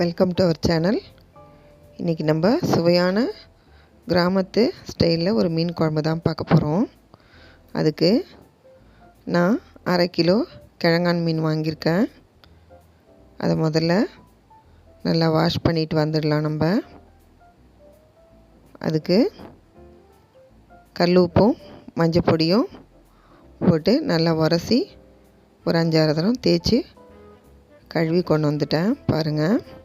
Welcome to our channel இன்றைக்கி நம்ம சுவையான கிராமத்து ஸ்டைலில் ஒரு மீன் குழம்பு தான் பார்க்க போகிறோம் அதுக்கு நான் அரை கிலோ கிழங்கான் மீன் வாங்கியிருக்கேன். அதை முதல்ல நல்லா வாஷ் பண்ணிட்டு வந்துடலாம் நம்ம. அதுக்கு கல் உப்பும் மஞ்சள் பொடியும் போட்டு நல்லா உரசி ஒரு அஞ்சாறு தரம் தேய்ச்சி கழுவி கொண்டு வந்துட்டேன். பாருங்கள்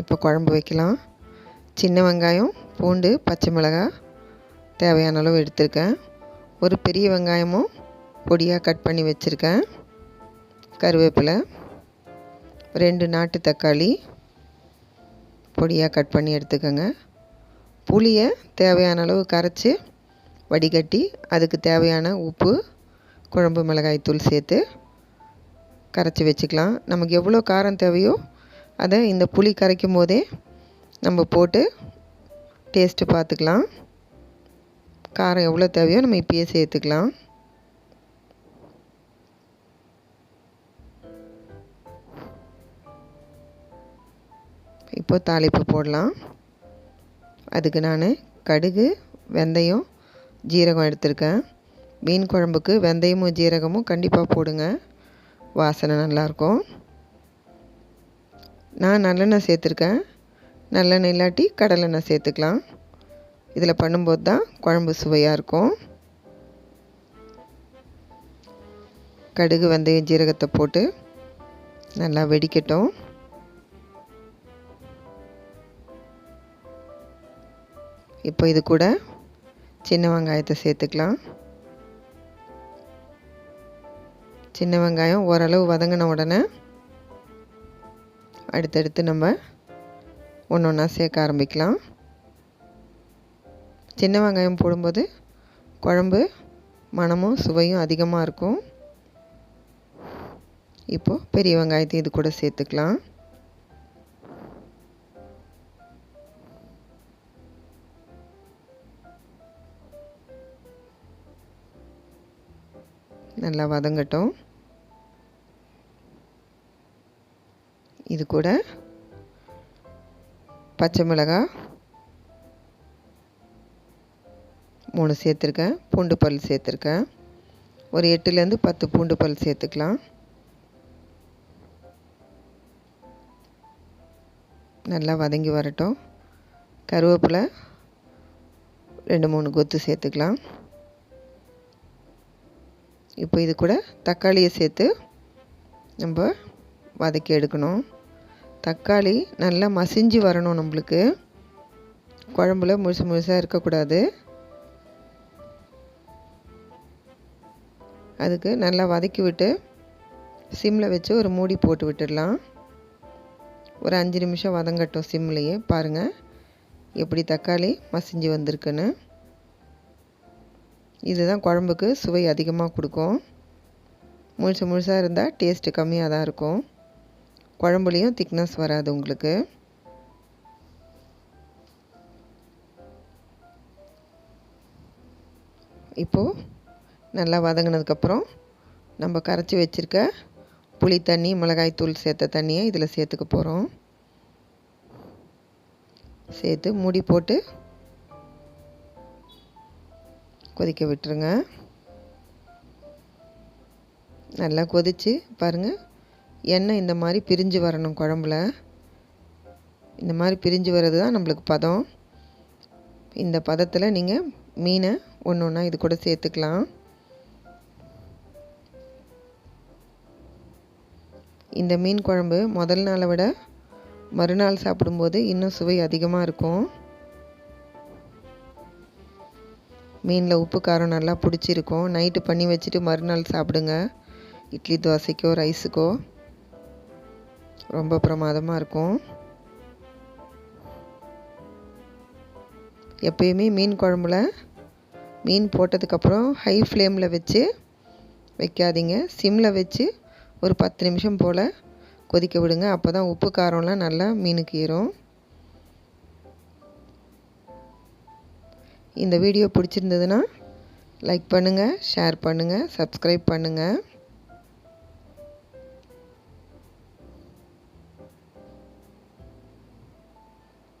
இப்போ குழம்பு வைக்கலாம். சின்ன வெங்காயம் பூண்டு பச்சை மிளகாய் தேவையான அளவு எடுத்திருக்கேன். ஒரு பெரிய வெங்காயமும் பொடியாக கட் பண்ணி வச்சுருக்கேன். கருவேப்பிலை ரெண்டு நாட்டு தக்காளி பொடியாக கட் பண்ணி எடுத்துக்கோங்க. புளியை தேவையான அளவு கரைச்சி வடிகட்டி அதுக்கு தேவையான உப்பு குழம்பு மிளகாய் தூள் சேர்த்து கரைச்சி வச்சுக்கலாம். நமக்கு எவ்வளோ காரம் தேவையோ அதை இந்த புளி கரைக்கும் போதே நம்ம போட்டு டேஸ்ட்டு பார்த்துக்கலாம். காரம் எவ்வளோ தேவையோ நம்ம இப்பயே சேர்த்துக்கலாம். இப்போ தாளிப்பு போடலாம். அதுக்கு நான் கடுகு வெந்தயம் ஜீரகம் எடுத்திருக்கேன். மீன் குழம்புக்கு வெந்தயமும் ஜீரகமும் கண்டிப்பாக போடுங்க. வாசனை நல்லாயிருக்கும் நான் நல்லெண்ணெய் சேர்த்துருக்கேன். நல்லெண்ணெய் இல்லாட்டி கடலெண்ணெய் சேர்த்துக்கலாம். இதில் பண்ணும்போது தான் குழம்பு சுவையாக இருக்கும். கடுகு வெந்தயம் ஜீரகத்தை போட்டு நல்லா வெடிக்கட்டும். இப்போ இது கூட சின்ன வெங்காயத்தை சேர்த்துக்கலாம். சின்ன வெங்காயம் ஓரளவு வதங்கின உடனே அடுத்தடுத்து நம்ம ஒன்று ஒன்றா சேர்க்க ஆரம்பிக்கலாம். சின்ன வெங்காயம் போடும்போது குழம்பு மணமும் சுவையும் அதிகமாக இருக்கும். இப்போது பெரிய வெங்காயத்தை இது கூட சேர்த்துக்கலாம். நல்லா வதங்கட்டும். இது கூட பச்சை மிளகாய் மூணு சேர்த்துருக்கேன் பூண்டு பல் சேர்த்துருக்கேன். ஒரு எட்டுலேருந்து பத்து பூண்டு பல் சேர்த்துக்கலாம். நல்லா வதங்கி வரட்டும். கருவேப்பிலை ரெண்டு மூணு கொத்து சேர்த்துக்கலாம். இப்போ இது கூட தக்காளியை சேர்த்து நம்ம வதக்கி எடுக்கணும். தக்காளி நல்லா மசிஞ்சு வரணும் நம்மளுக்கு. குழம்புல முழுசு முழுசாக இருக்கக்கூடாது. அதுக்கு நல்லா வதக்கி விட்டு சிம்மில் வச்சு ஒரு மூடி போட்டு விட்டுடலாம். ஒரு அஞ்சு நிமிஷம் வதங்கட்டும் சிம்லேயே பாருங்கள் எப்படி தக்காளி மசிஞ்சு வந்திருக்குன்னு. இதுதான் குழம்புக்கு சுவை அதிகமாக கொடுக்கும். முழுசு முழுசாக இருந்தால் டேஸ்ட்டு கம்மியாக தான் இருக்கும். குழம்புலேயும் திக்னஸ் வராது உங்களுக்கு. இப்போது நல்லா வதங்கினதுக்கப்புறம் நம்ம கரைச்சி வச்சுருக்க புளி தண்ணி மிளகாய் தூள் சேர்த்த தண்ணியை இதில் சேர்த்துக்க போகிறோம் சேர்த்து மூடி போட்டு கொதிக்க விட்டுருங்க. நல்லா கொதித்து பாருங்கள் எண்ணெய் இந்த மாதிரி பிரிஞ்சு வரணும் குழம்புல? இந்த மாதிரி பிரிஞ்சு வர்றது தான் நம்மளுக்கு பதம். இந்த பதத்தில் நீங்கள் மீனை ஒன்று ஒன்றா இது கூட சேர்த்துக்கலாம். இந்த மீன் குழம்பு முதல் நாளை விட மறுநாள் சாப்பிடும்போது இன்னும் சுவை அதிகமாக இருக்கும். மீனில் உப்பு காரம் நல்லா பிடிச்சிருக்கும். நைட்டு பண்ணி வச்சுட்டு மறுநாள் சாப்பிடுங்க. இட்லி தோசைக்கோ ரைஸுக்கோ. ரொம்ப பிரமாதமாக இருக்கும். எப்பயுமே மீன் குழம்புல மீன் போட்டதுக்கப்புறம் ஹை ஃப்ளேமில் வச்சு வைக்காதீங்க. சிம்மில் வச்சு ஒரு பத்து நிமிஷம் போல் கொதிக்க விடுங்க. அப்போ தான் உப்பு காரம்லாம் நல்லா மீனுக்கு ஏறும். இந்த வீடியோ பிடிச்சிருந்ததுன்னா லைக் பண்ணுங்கள் ஷேர் பண்ணுங்கள் சப்ஸ்கிரைப் பண்ணுங்கள்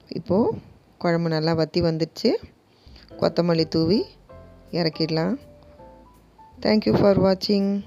இப்போது குழம்பு நல்லா வற்றி வந்துடுச்சு. கொத்தமல்லி தூவி இறக்கிடலாம். தேங்க்யூ ஃபார் வாட்சிங்